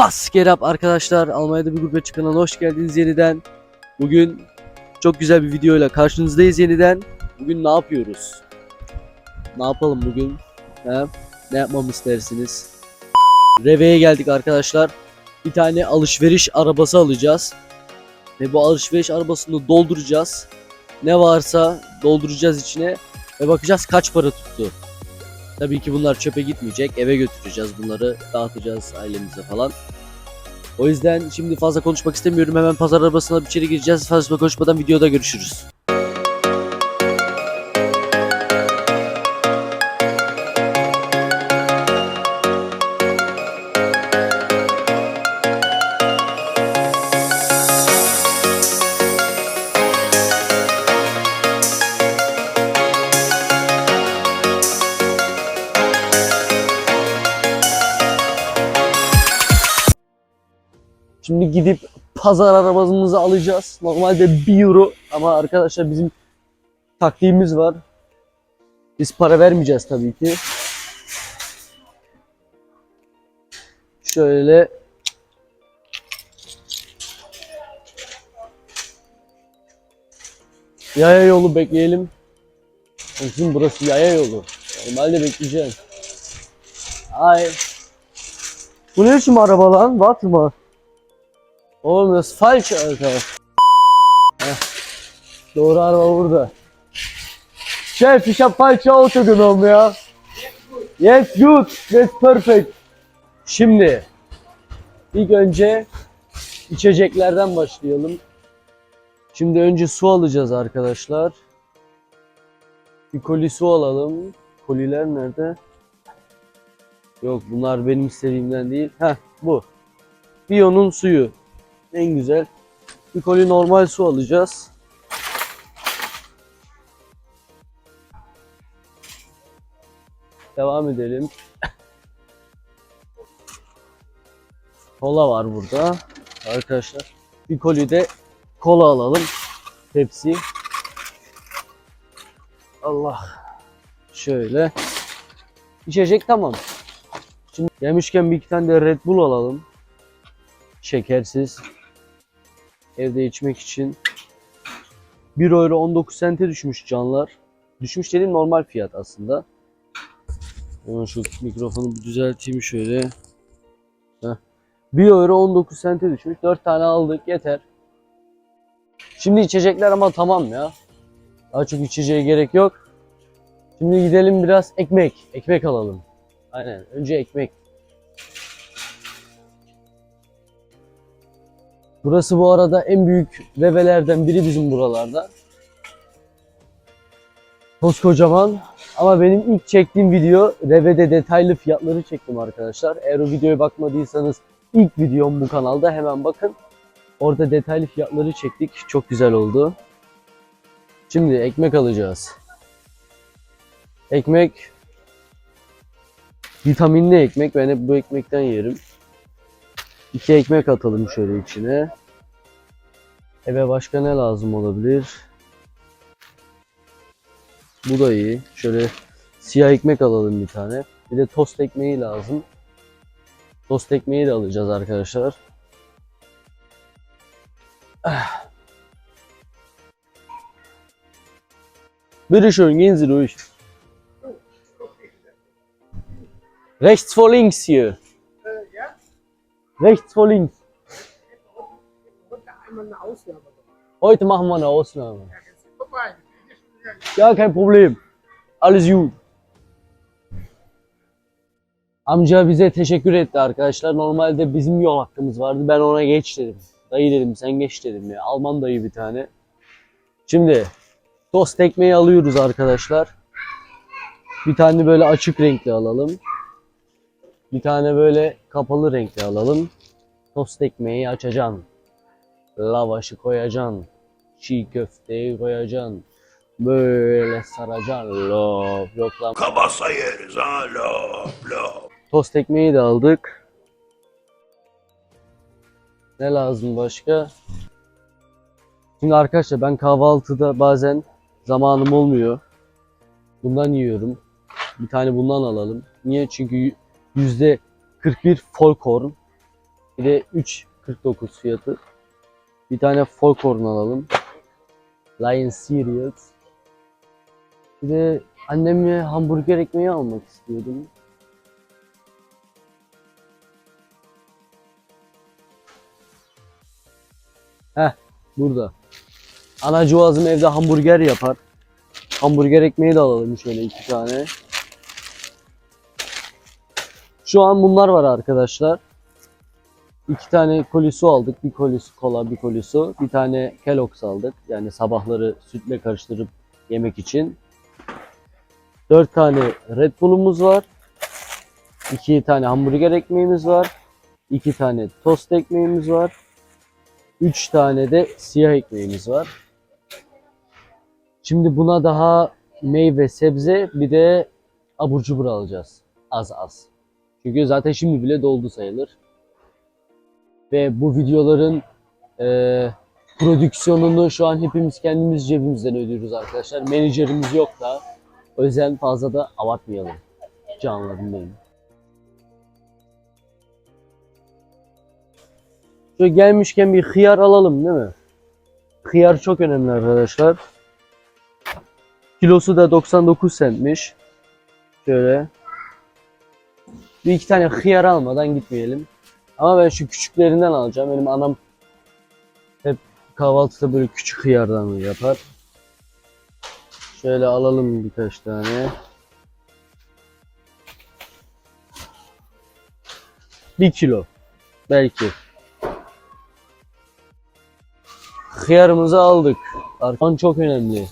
Was geht up arkadaşlar? Almanya'da bir grup kanalına hoş geldiniz yeniden. Bugün çok güzel bir videoyla karşınızdayız yeniden. Bugün ne yapıyoruz? Ne yapalım bugün? He? Ne yapmamı istersiniz? Reve'ye geldik arkadaşlar. Bir tane alışveriş arabası alacağız. Ve bu alışveriş arabasını dolduracağız. Ne varsa dolduracağız içine. Ve bakacağız kaç para tuttu. Tabii ki bunlar çöpe gitmeyecek. Eve götüreceğiz bunları. Dağıtacağız ailemize falan. O yüzden şimdi fazla konuşmak istemiyorum. Hemen pazar arabasına bir içeri gireceğiz. Fazla konuşmadan videoda görüşürüz. Şimdi gidip pazar arabamızı alacağız. Normalde 1 euro ama arkadaşlar bizim taktiğimiz var. Biz para vermeyeceğiz tabii ki. Şöyle Yaya yolu bekleyelim. Bizim burası yaya yolu. Normalde bekleyeceğim. Ay. Bu ne biçim araba lan? What mı? Oğlum falsch Alter. Heh. Doğru araba burada. Hab falsche Auto genommen ya. Yes, good. That's perfect. Şimdi ilk önce içeceklerden başlayalım. Şimdi önce su alacağız arkadaşlar. Bir koli su alalım. Koliler nerede? Yok bunlar benim istediğimden değil. Heh bu. Biyonun suyu. En güzel. Bir koli normal su alacağız. Devam edelim. Kola var burada. Arkadaşlar. Bir koli de kola alalım. Pepsi. Allah. Şöyle. İçecek tamam. Şimdi yemişken bir iki tane de Red Bull alalım. Şekersiz. Evde içmek için. 1 euro 19 sente düşmüş canlar. Düşmüş dediğim normal fiyat aslında. Hemen şu mikrofonu bir düzelteyim şöyle. Heh. 1 euro 19 sente düşmüş. 4 tane aldık yeter. Şimdi içecekler ama tamam ya. Daha çok içeceğe gerek yok. Şimdi gidelim biraz ekmek. Ekmek alalım. Aynen. Önce ekmek. Burası bu arada en büyük revelerden biri bizim buralarda. Koskocaman. Ama benim ilk çektiğim video revede detaylı fiyatları çektim arkadaşlar. Eğer o videoya bakmadıysanız ilk videom bu kanalda hemen bakın. Orada detaylı fiyatları çektik. Çok güzel oldu. Şimdi ekmek alacağız. Ekmek vitaminli ekmek. Ben hep bu ekmekten yerim. İki ekmek atalım şöyle içine. Eve başka ne lazım olabilir? Bu da iyi. Şöyle siyah ekmek alalım bir tane. Bir de tost ekmeği lazım. Tost ekmeği de alacağız arkadaşlar. Bitte schön, gehen Sie durch. Rechts vor links hier. Rechts vor links. Heute machen wir eine Ausnahme. Ja, kein Problem. Alles gut. Amca bize teşekkür etti arkadaşlar. Normalde bizim yol hakkımız vardı. Ben ona geç dedim. Dayı dedim sen geç dedim ya. Alman dayı bir tane. Şimdi tost ekmeği alıyoruz arkadaşlar. Bir tane böyle açık renkli alalım. Bir tane böyle kapalı renkli alalım. Tost ekmeği açacaksın. Lavaşı koyacaksın. Çiğ köfteyi koyacaksın. Böyle saracaksın. Lop yok lan. Kabasa yeriz ha lop lop. Tost ekmeği de aldık. Ne lazım başka? Şimdi arkadaşlar ben kahvaltıda bazen zamanım olmuyor. Bundan yiyorum. Bir tane bundan alalım. Niye? Çünkü yüzde 41 folkorn. Bir de 3.49 fiyatı. Bir tane Folkhorn alalım. Lion Series. Bir de anneme hamburger ekmeği almak istiyordum. Heh, burada. Anacığızım evde hamburger yapar. Hamburger ekmeği de alalım şöyle iki tane. Şu an bunlar var arkadaşlar. İki tane koli su aldık. Bir koli su kola, bir koli su. Bir tane Kellogg's aldık. Yani sabahları sütle karıştırıp yemek için. Dört tane Red Bull'umuz var. İki tane hamburger ekmeğimiz var. İki tane tost ekmeğimiz var. Üç tane de siyah ekmeğimiz var. Şimdi buna daha meyve, sebze bir de abur cubur alacağız. Az az. Çünkü zaten şimdi bile doldu sayılır. Ve bu videoların eee, prodüksiyonunu şu an hepimiz kendimiz cebimizden ödüyoruz arkadaşlar. Menajerimiz yok da. O yüzden fazla da abartmayalım. Canlarım benim. Şöyle gelmişken bir hıyar alalım değil mi? Hıyar çok önemli arkadaşlar. Kilosu da 99 centmiş. Şöyle. Bir iki tane hıyar almadan gitmeyelim. Ama ben şu küçüklerinden alacağım. Benim anam hep kahvaltıda böyle küçük hıyardan yapar. Şöyle alalım birkaç tane. Bir kilo. Belki. Hıyarımızı aldık. Arkan çok önemli.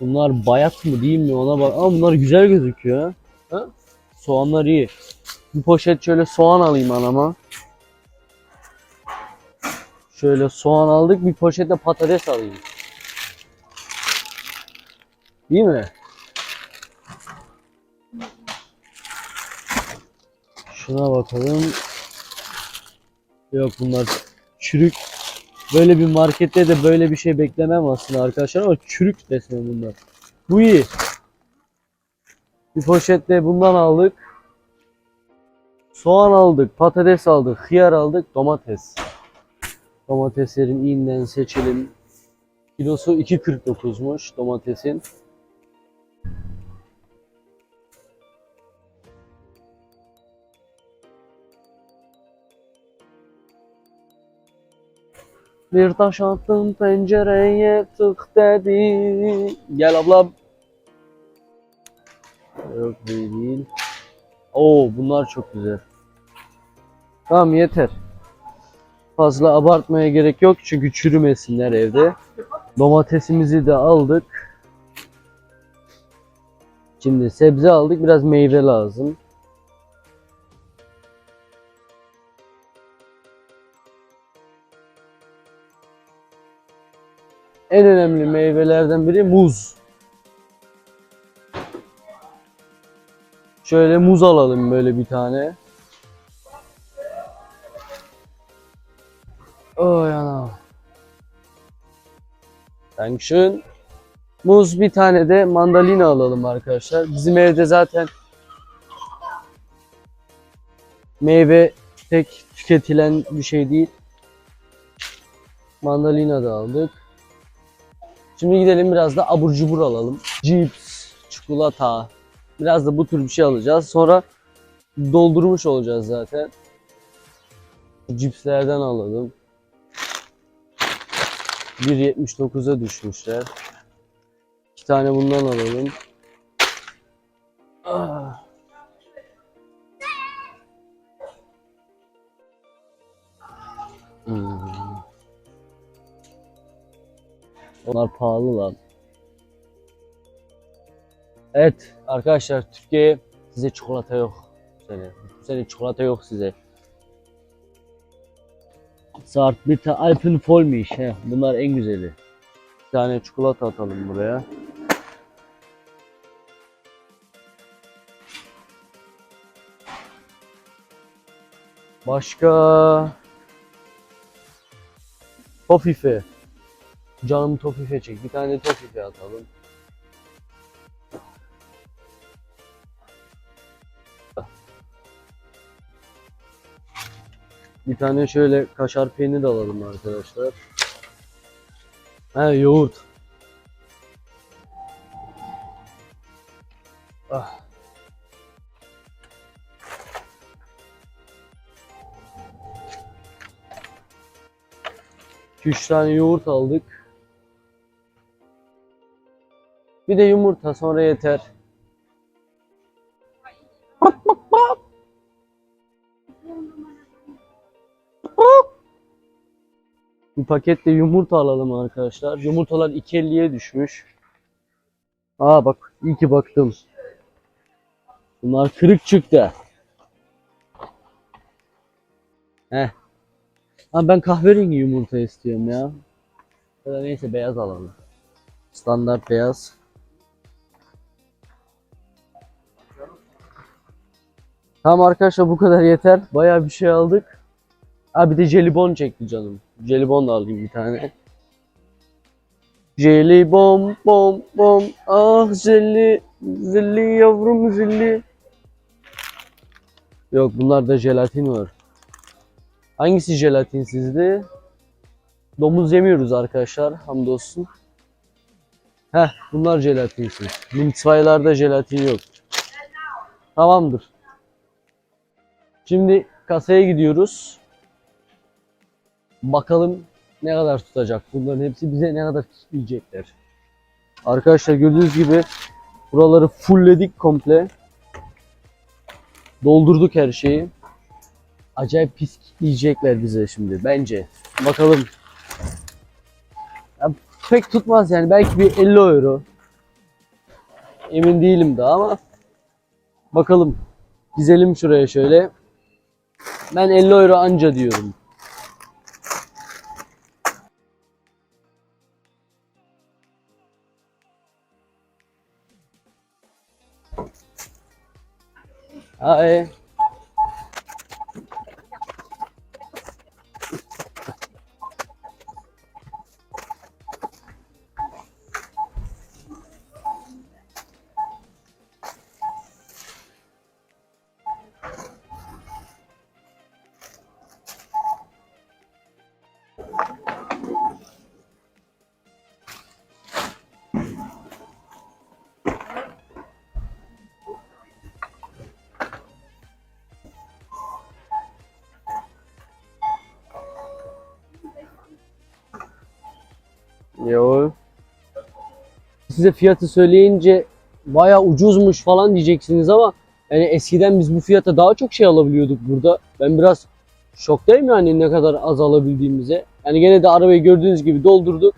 Bunlar bayat mı değil mi ona bak. Ama bunlar güzel gözüküyor. Ha? Soğanlar iyi. Bir poşet şöyle soğan alayım anama. Şöyle soğan aldık. Bir poşet de patates alayım. Değil mi? Şuna bakalım. Yok bunlar çürük. Böyle bir markette de böyle bir şey beklemem aslında arkadaşlar ama çürük resmen bunlar. Bu iyi. Bir poşette bundan aldık. Soğan aldık, patates aldık, hıyar aldık, domates. Domateslerin iyinden seçelim. Kilosu 2.49'muş domatesin. Bir taş attım pencereye tık dedi. Gel ablam. Yok değil. Oo bunlar çok güzel. Tamam yeter. Fazla abartmaya gerek yok çünkü çürümesinler evde. Domatesimizi de aldık. Şimdi sebze aldık. Biraz meyve lazım. En önemli meyvelerden biri muz. Şöyle muz alalım böyle bir tane. Oy ana. Dankeschön. Muz bir tane de mandalina alalım arkadaşlar. Bizim evde zaten meyve pek tüketilen bir şey değil. Mandalina da aldık. Şimdi gidelim biraz da abur cubur alalım. Cips, çikolata. Biraz da bu tür bir şey alacağız. Sonra doldurmuş olacağız zaten. Cipslerden alalım. 1.79'a düşmüşler. İki tane bundan alalım. Ah. Hmm. Onlar pahalı lan. Evet arkadaşlar Türkiye'ye size çikolata yok. Sene. Sene çikolata yok size. Saat bir tane Alpenvollmilch. He, bunlar en güzeli. Bir tane çikolata atalım buraya. Başka Tofife. Canım Tofife çek. Bir tane Tofife atalım. Bir tane şöyle kaşar peynir alalım arkadaşlar. He yoğurt. Ah. Üç tane yoğurt aldık. Bir de yumurta sonra yeter. Bir paket de yumurta alalım arkadaşlar. Yumurtalar 2.50'ye düşmüş. Aa bak iyi ki baktım. Bunlar kırık çıktı. Heh. Ha ben kahverengi yumurta istiyorum ya. Ya da neyse beyaz alalım. Standart beyaz. Tamam arkadaşlar bu kadar yeter. Bayağı bir şey aldık. Ha bir de jelibon çekti canım. Jelibon da alayım bir tane. Jelibon bom bom ah jelli zilli yavrum zilli. Yok bunlarda jelatin var. Hangisi jelatinsizdi? Domuz yemiyoruz arkadaşlar hamdolsun. Heh bunlar jelatinsiz. Mintzwei'larda jelatin yok. Tamamdır. Şimdi kasaya gidiyoruz. Bakalım ne kadar tutacak. Bunların hepsi bize ne kadar tutmayacaklar. Arkadaşlar gördüğünüz gibi buraları fullledik komple. Doldurduk her şeyi. Acayip pis yiyecekler bize şimdi bence. Bakalım. Ya pek tutmaz yani belki bir 50 euro. Emin değilim daha ama bakalım. Dizelim şuraya şöyle. Ben 50 euro anca diyorum. 哎。Yo. Size fiyatı söyleyince baya ucuzmuş falan diyeceksiniz ama yani eskiden biz bu fiyata daha çok şey alabiliyorduk burada. Ben biraz şoktayım yani ne kadar az alabildiğimize. Yani gene de arabayı gördüğünüz gibi doldurduk.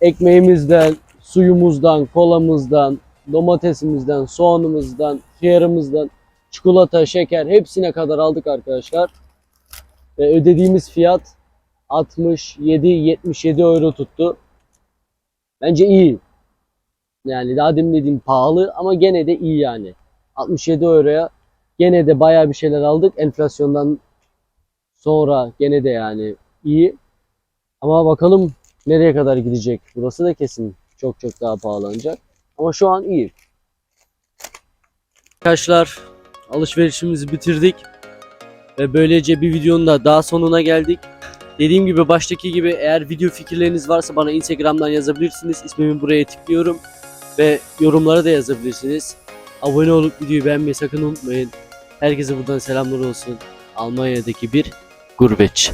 Ekmeğimizden, suyumuzdan, kolamızdan, domatesimizden, soğanımızdan, hıyarımızdan, çikolata, şeker hepsine kadar aldık arkadaşlar. Ve ödediğimiz fiyat 67-77 euro tuttu. Bence iyi. Yani daha demin dediğim pahalı ama gene de iyi yani. 67 euroya gene de bayağı bir şeyler aldık. Enflasyondan sonra gene de yani iyi. Ama bakalım nereye kadar gidecek. Burası da kesin çok çok daha pahalanacak. Ama şu an iyi. Arkadaşlar alışverişimizi bitirdik. Ve böylece bir videonun da daha sonuna geldik. Dediğim gibi baştaki gibi eğer video fikirleriniz varsa bana Instagram'dan yazabilirsiniz. İsmimi buraya tıklıyorum. Ve yorumlara da yazabilirsiniz. Abone olup videoyu beğenmeyi sakın unutmayın. Herkese buradan selamlar olsun. Almanya'daki bir gurbetçi.